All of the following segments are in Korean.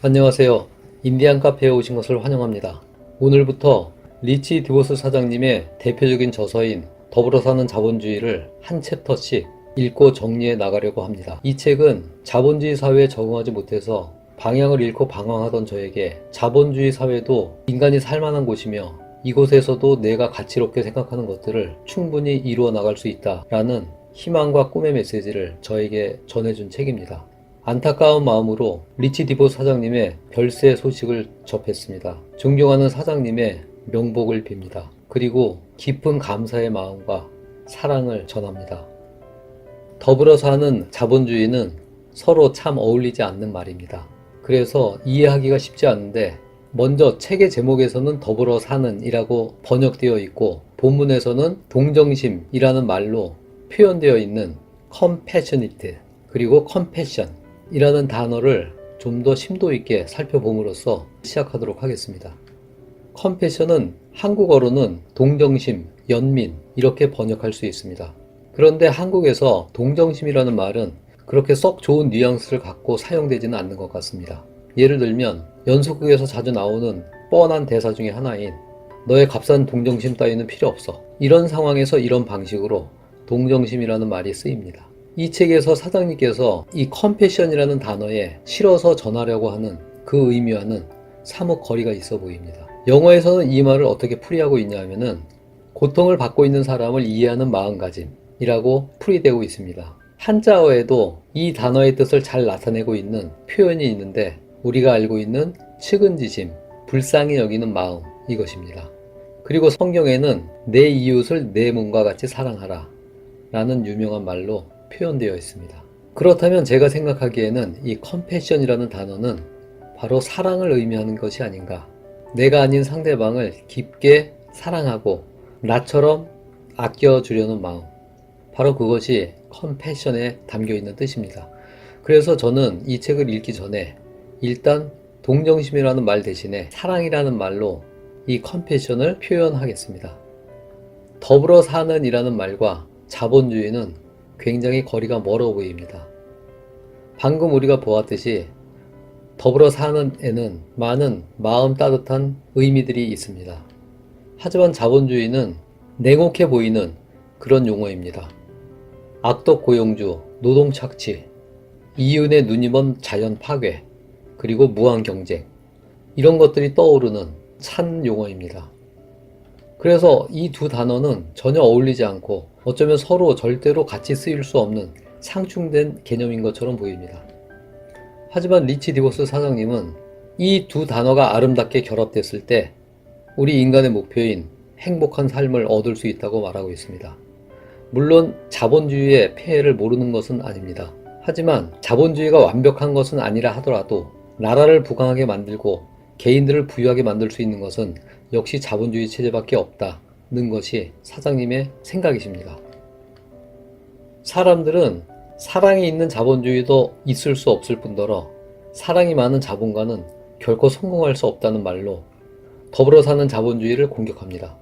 안녕하세요. 인디안 카페에 오신 것을 환영합니다. 오늘부터 리치 디보스 사장님의 대표적인 저서인 더불어 사는 자본주의를 한 챕터씩 읽고 정리해 나가려고 합니다. 이 책은 자본주의 사회에 적응하지 못해서 방향을 잃고 방황하던 저에게 자본주의 사회도 인간이 살만한 곳이며 이곳에서도 내가 가치롭게 생각하는 것들을 충분히 이루어 나갈 수 있다라는 희망과 꿈의 메시지를 저에게 전해준 책입니다. 안타까운 마음으로 리치 디보 사장님의 별세 소식을 접했습니다. 존경하는 사장님의 명복을 빕니다. 그리고 깊은 감사의 마음과 사랑을 전합니다. 더불어 사는 자본주의는 서로 참 어울리지 않는 말입니다. 그래서 이해하기가 쉽지 않은데 먼저 책의 제목에서는 더불어 사는 이라고 번역되어 있고 본문에서는 동정심이라는 말로 표현되어 있는 compassionate 그리고 compassion 이라는 단어를 좀 더 심도 있게 살펴봄으로써 시작하도록 하겠습니다. 컴패션은 한국어로는 동정심, 연민 이렇게 번역할 수 있습니다. 그런데 한국에서 동정심이라는 말은 그렇게 썩 좋은 뉘앙스를 갖고 사용되지는 않는 것 같습니다. 예를 들면 연속극에서 자주 나오는 뻔한 대사 중에 하나인 너의 값싼 동정심 따위는 필요 없어. 이런 상황에서 이런 방식으로 동정심이라는 말이 쓰입니다. 이 책에서 사장님께서 이 컴패션이라는 단어에 실어서 전하려고 하는 그 의미와는 사뭇 거리가 있어 보입니다. 영어에서는 이 말을 어떻게 풀이하고 있냐 하면은 고통을 받고 있는 사람을 이해하는 마음가짐이라고 풀이되고 있습니다. 한자어에도 이 단어의 뜻을 잘 나타내고 있는 표현이 있는데 우리가 알고 있는 측은지심, 불쌍히 여기는 마음 이것입니다. 그리고 성경에는 내 이웃을 내 몸과 같이 사랑하라 라는 유명한 말로 표현되어 있습니다. 그렇다면 제가 생각하기에는 이 컴패션이라는 단어는 바로 사랑을 의미하는 것이 아닌가. 내가 아닌 상대방을 깊게 사랑하고 나처럼 아껴주려는 마음. 바로 그것이 컴패션에 담겨 있는 뜻입니다. 그래서 저는 이 책을 읽기 전에 일단 동정심이라는 말 대신에 사랑이라는 말로 이 컴패션을 표현하겠습니다. 더불어 사는 이라는 말과 자본주의는 굉장히 거리가 멀어 보입니다. 방금 우리가 보았듯이 더불어 사는 에는 많은 마음 따뜻한 의미들이 있습니다. 하지만 자본주의는 냉혹해 보이는 그런 용어입니다. 악덕 고용주, 노동 착취, 이윤의 눈이 먼 자연 파괴, 그리고 무한 경쟁, 이런 것들이 떠오르는 찬 용어입니다. 그래서 이 두 단어는 전혀 어울리지 않고 어쩌면 서로 절대로 같이 쓰일 수 없는 상충된 개념인 것처럼 보입니다. 하지만 리치 디보스 사장님은 이 두 단어가 아름답게 결합됐을 때 우리 인간의 목표인 행복한 삶을 얻을 수 있다고 말하고 있습니다. 물론 자본주의의 폐해를 모르는 것은 아닙니다. 하지만 자본주의가 완벽한 것은 아니라 하더라도 나라를 부강하게 만들고 개인들을 부유하게 만들 수 있는 것은 역시 자본주의 체제밖에 없다는 것이 사장님의 생각이십니다. 사람들은 사랑이 있는 자본주의도 있을 수 없을 뿐더러 사랑이 많은 자본가는 결코 성공할 수 없다는 말로 더불어 사는 자본주의를 공격합니다.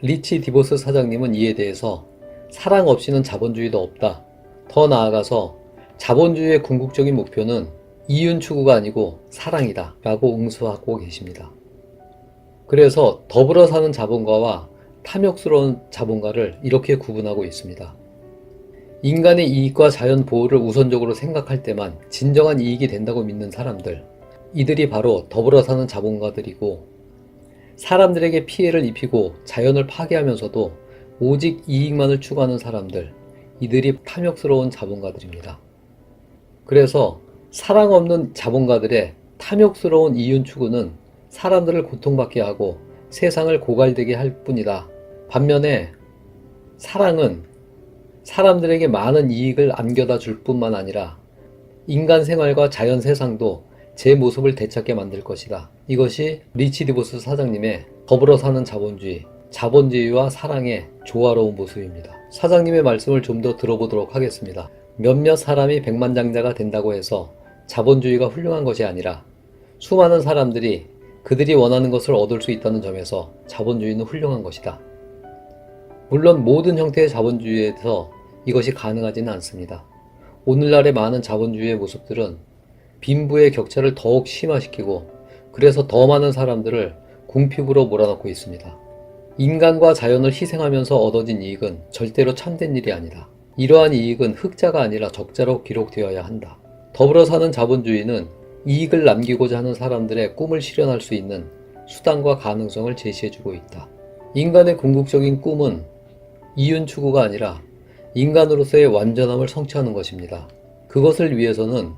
리치 디보스 사장님은 이에 대해서 사랑 없이는 자본주의도 없다. 더 나아가서 자본주의의 궁극적인 목표는 이윤 추구가 아니고 사랑이다. 라고 응수하고 계십니다. 그래서 더불어 사는 자본가와 탐욕스러운 자본가를 이렇게 구분하고 있습니다. 인간의 이익과 자연 보호를 우선적으로 생각할 때만 진정한 이익이 된다고 믿는 사람들, 이들이 바로 더불어 사는 자본가들이고, 사람들에게 피해를 입히고 자연을 파괴하면서도 오직 이익만을 추구하는 사람들, 이들이 탐욕스러운 자본가들입니다. 그래서 사랑 없는 자본가들의 탐욕스러운 이윤 추구는 사람들을 고통받게 하고 세상을 고갈되게 할 뿐이다. 반면에 사랑은 사람들에게 많은 이익을 안겨다 줄 뿐만 아니라 인간 생활과 자연 세상도 제 모습을 되찾게 만들 것이다. 이것이 리치 디보스 사장님의 더불어 사는 자본주의, 자본주의와 사랑의 조화로운 모습입니다. 사장님의 말씀을 좀 더 들어보도록 하겠습니다. 몇몇 사람이 백만장자가 된다고 해서 자본주의가 훌륭한 것이 아니라 수많은 사람들이 그들이 원하는 것을 얻을 수 있다는 점에서 자본주의는 훌륭한 것이다. 물론 모든 형태의 자본주의에서 이것이 가능하지는 않습니다. 오늘날의 많은 자본주의의 모습들은 빈부의 격차를 더욱 심화시키고 그래서 더 많은 사람들을 궁핍으로 몰아넣고 있습니다. 인간과 자연을 희생하면서 얻어진 이익은 절대로 참된 일이 아니다. 이러한 이익은 흑자가 아니라 적자로 기록되어야 한다. 더불어 사는 자본주의는 이익을 남기고자 하는 사람들의 꿈을 실현할 수 있는 수단과 가능성을 제시해주고 있다. 인간의 궁극적인 꿈은 이윤 추구가 아니라 인간으로서의 완전함을 성취하는 것입니다. 그것을 위해서는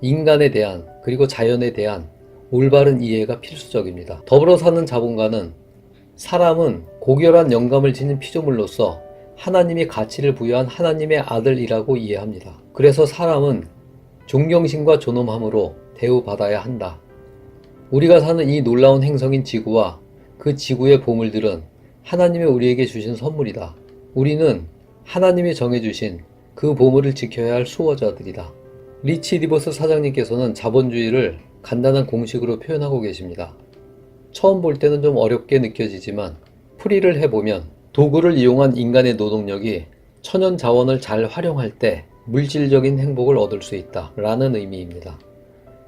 인간에 대한 그리고 자연에 대한 올바른 이해가 필수적입니다. 더불어 사는 자본가는 사람은 고결한 영감을 지닌 피조물로서 하나님이 가치를 부여한 하나님의 아들이라고 이해합니다. 그래서 사람은 존경심과 존엄함으로 대우받아야 한다. 우리가 사는 이 놀라운 행성인 지구와 그 지구의 보물들은 하나님이 우리에게 주신 선물이다. 우리는 하나님이 정해주신 그 보물을 지켜야 할 수호자들이다. 리치 디버스 사장님께서는 자본주의를 간단한 공식으로 표현하고 계십니다. 처음 볼 때는 좀 어렵게 느껴지지만 풀이를 해보면 도구를 이용한 인간의 노동력이 천연 자원을 잘 활용할 때 물질적인 행복을 얻을 수 있다 라는 의미입니다.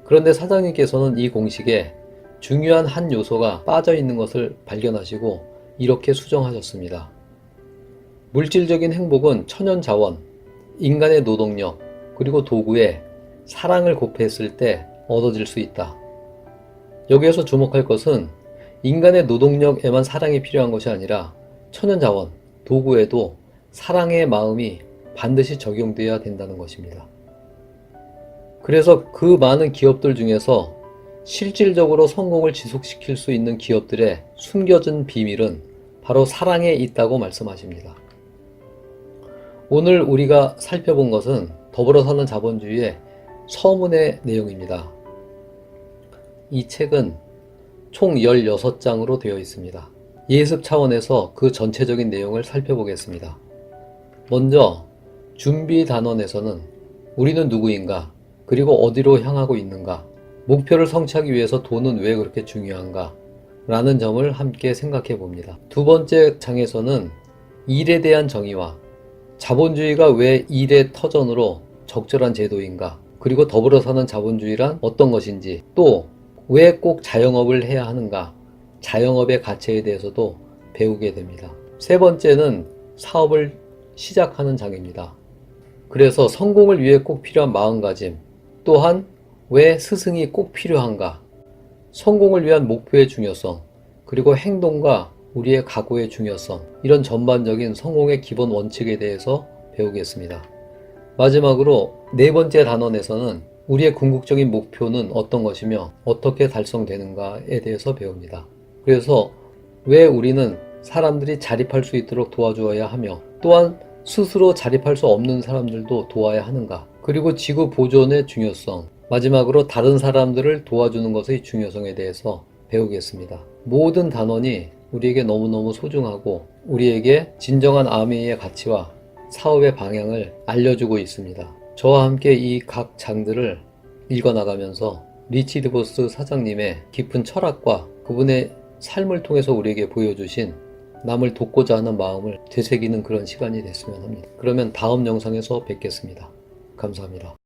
그런데 사장님께서는 이 공식에 중요한 한 요소가 빠져 있는 것을 발견하시고 이렇게 수정하셨습니다. 물질적인 행복은 천연 자원, 인간의 노동력, 그리고 도구에 사랑을 곱했을 때 얻어질 수 있다. 여기에서 주목할 것은 인간의 노동력에만 사랑이 필요한 것이 아니라 천연 자원, 도구에도 사랑의 마음이 반드시 적용되어야 된다는 것입니다. 그래서 그 많은 기업들 중에서 실질적으로 성공을 지속시킬 수 있는 기업들의 숨겨진 비밀은 바로 사랑에 있다고 말씀하십니다. 오늘 우리가 살펴본 것은 더불어 사는 자본주의의 서문의 내용입니다. 이 책은 총 16장으로 되어 있습니다. 예습 차원에서 그 전체적인 내용을 살펴보겠습니다. 먼저 준비 단원에서는 우리는 누구인가, 그리고 어디로 향하고 있는가, 목표를 성취하기 위해서 돈은 왜 그렇게 중요한가, 라는 점을 함께 생각해 봅니다. 두 번째 장에서는 일에 대한 정의와 자본주의가 왜 일의 터전으로 적절한 제도인가, 그리고 더불어 사는 자본주의란 어떤 것인지, 또 왜 꼭 자영업을 해야 하는가, 자영업의 가치에 대해서도 배우게 됩니다. 세 번째는 사업을 시작하는 장입니다. 그래서 성공을 위해 꼭 필요한 마음가짐, 또한 왜 스승이 꼭 필요한가, 성공을 위한 목표의 중요성, 그리고 행동과 우리의 각오의 중요성, 이런 전반적인 성공의 기본 원칙에 대해서 배우겠습니다. 마지막으로 네 번째 단원에서는 우리의 궁극적인 목표는 어떤 것이며 어떻게 달성되는가에 대해서 배웁니다. 그래서 왜 우리는 사람들이 자립할 수 있도록 도와주어야 하며 또한 스스로 자립할 수 없는 사람들도 도와야 하는가 그리고 지구 보존의 중요성 마지막으로 다른 사람들을 도와주는 것의 중요성에 대해서 배우겠습니다. 모든 단원이 우리에게 너무너무 소중하고 우리에게 진정한 아미의 가치와 사업의 방향을 알려주고 있습니다. 저와 함께 이 각 장들을 읽어나가면서 리치 드 보스 사장님의 깊은 철학과 그분의 삶을 통해서 우리에게 보여주신 남을 돕고자 하는 마음을 되새기는 그런 시간이 됐으면 합니다. 그러면 다음 영상에서 뵙겠습니다. 감사합니다.